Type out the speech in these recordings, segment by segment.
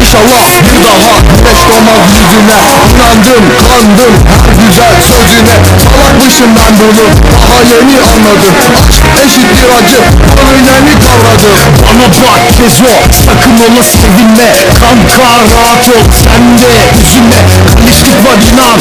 İnşallah bir daha güneş doğmaz yüzüne. İnandım, kandım her güzel sözüne. Salakmışım ben bunu daha yeni anladım Aşk eşittir acı öğreneni kavradım Bana bak Kezo sakın ola sevinme. Kanka rahat ol sen de üzülme. Kardeşlik var inan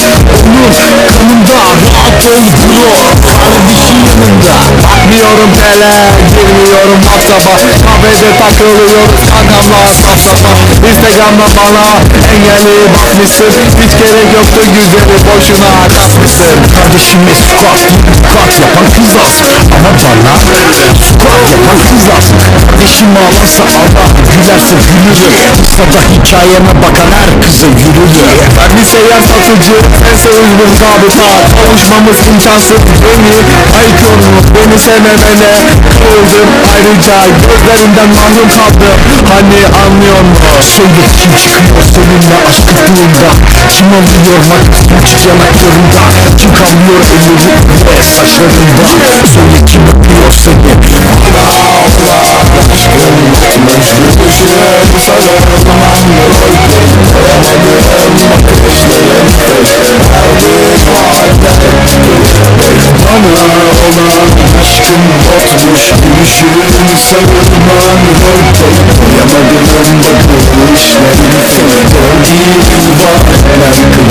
Ol bro kardeşin yanında Bakmıyorum tele girmiyorum WhatsApp'a Kahvede takılıyoruz kankamla saf safa Instagram'da bana engelli bakmışsın Hiç gerek yoktu güzeli boşuna kasmışsın Kardeşime squat Squat yapan kız az Ama bana Squat yapan Kardeşim ağlarsa ağla Gülerse gülürüm Kısada hikayeme bakan her kıza yürürüm Ben bir seyyar satıcı Sense uygun zabıta Kavuşmamız imkansız Beni aykırı Beni sevmemene Kırıldım ayrıca Gözlerinden mahrum kaldım Hani anlıyor mu? Söyle kim çıkıyor seninle aşk kıtlığında Kim alıyor makyaj yanaklarında Kim kalıyor elleri ve saçlarında Aşkım sana zaman yoruldum Dayanamadım bakışların Kalbim halden Bana olan aşkım bozmuş Gülüşün sarılman yoruldum Doyamadım bakışların Sevdiğim var ben